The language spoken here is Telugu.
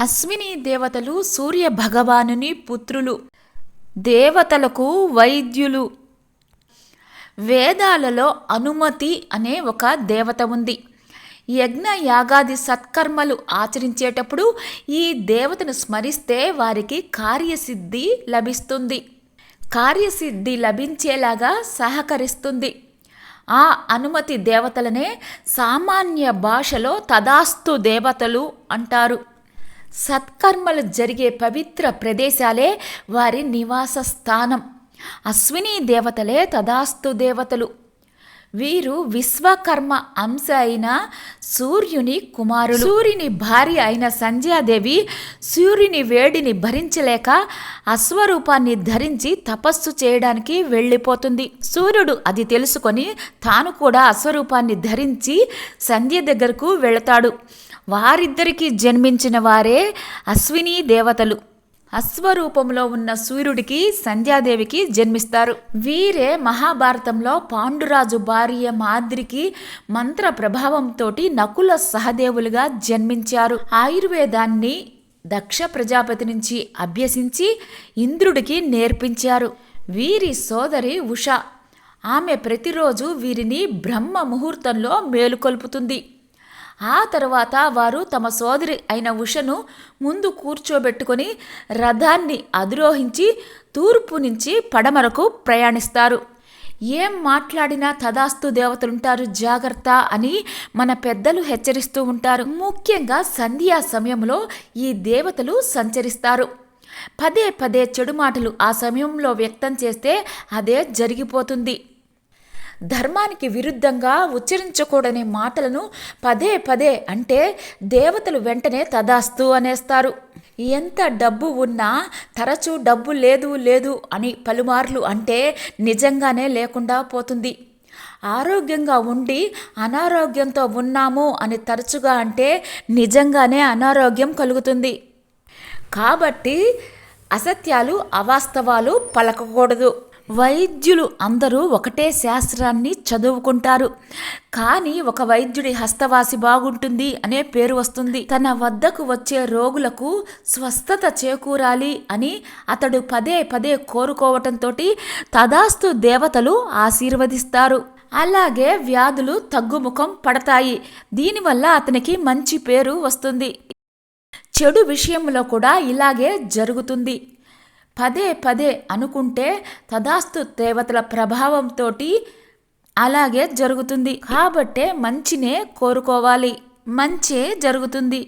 అశ్విని దేవతలు సూర్య భగవానుని పుత్రులు దేవతలకు వైద్యులు. వేదాలలో అనుమతి అనే ఒక దేవత ఉంది. యజ్ఞ యాగాది సత్కర్మలు ఆచరించేటప్పుడు ఈ దేవతను స్మరిస్తే వారికి కార్యసిద్ధి లభిస్తుంది. కార్యసిద్ధి లభించేలాగా సహకరిస్తుంది. ఆ అనుమతి దేవతలనే సామాన్య భాషలో తదాస్తు దేవతలు అంటారు. సత్కర్మలు జరిగే పవిత్ర ప్రదేశాలే వారి నివాస స్థానం అశ్విని దేవతలే తదాస్తు దేవతలు. వీరు విశ్వకర్మ అంశ అయిన సూర్యుని కుమారులు. సూర్యుని భార్య అయిన సంధ్యాదేవి సూర్యుని వేడిని భరించలేక అశ్వరూపాన్ని ధరించి తపస్సు చేయడానికి వెళ్ళిపోతుంది. సూర్యుడు అది తెలుసుకొని తాను కూడా అశ్వరూపాన్ని ధరించి సంధ్య దగ్గరకు వెళతాడు. వారిద్దరికీ జన్మించిన వారే అశ్విని దేవతలు. అశ్వరూపంలో ఉన్న సూర్యుడికి సంధ్యాదేవికి జన్మిస్తారు. వీరే మహాభారతంలో పాండురాజు భార్య మాద్రికి మంత్ర ప్రభావంతో నకుల సహదేవులుగా జన్మించారు. ఆయుర్వేదాన్ని దక్ష ప్రజాపతి నుంచి అభ్యసించి ఇంద్రుడికి నేర్పించారు. వీరి సోదరి ఉష. ఆమె ప్రతిరోజు వీరిని బ్రహ్మ ముహూర్తంలో మేలుకొల్పుతుంది. ఆ తర్వాత వారు తమ సోదరి అయిన ఉషను ముందు కూర్చోబెట్టుకొని రథాన్ని అధిరోహించి తూర్పు నుంచి పడమరకు ప్రయాణిస్తారు. ఏం మాట్లాడినా తదాస్తు దేవతలుంటారు జాగ్రత్త అని మన పెద్దలు హెచ్చరిస్తూ ఉంటారు. ముఖ్యంగా సంధ్యా సమయంలో ఈ దేవతలు సంచరిస్తారు. పదే పదే చెడు మాటలు ఆ సమయంలో వ్యక్తం చేస్తే అదే జరిగిపోతుంది. ధర్మానికి విరుద్ధంగా ఉచ్చరించకూడని మాటలను పదే పదే అంటే దేవతలు వెంటనే తదాస్తు అనేస్తారు. ఎంత డబ్బు ఉన్నా తరచూ డబ్బు లేదు లేదు అని పలుమార్లు అంటే నిజంగానే లేకుండా పోతుంది. ఆరోగ్యంగా ఉండి అనారోగ్యంతో ఉన్నాము అని తరచుగా అంటే నిజంగానే అనారోగ్యం కలుగుతుంది. కాబట్టి అసత్యాలు అవాస్తవాలు పలకకూడదు. వైద్యులు అందరూ ఒకటే శాస్త్రాన్ని చదువుకుంటారు. కానీ ఒక వైద్యుడి హస్తవాసి బాగుంటుంది అనే పేరు వస్తుంది. తన వద్దకు వచ్చే రోగులకు స్వస్థత చేకూరాలి అని అతడు పదే పదే కోరుకోవటంతో తదాస్తు దేవతలు ఆశీర్వదిస్తారు. అలాగే వ్యాధులు తగ్గుముఖం పడతాయి. దీనివల్ల అతనికి మంచి పేరు వస్తుంది. చెడు విషయంలో కూడా ఇలాగే జరుగుతుంది. పదే పదే అనుకుంటే తదాస్తు దేవతల ప్రభావంతో అలాగే జరుగుతుంది. కాబట్టే మంచినే కోరుకోవాలి. మంచే జరుగుతుంది.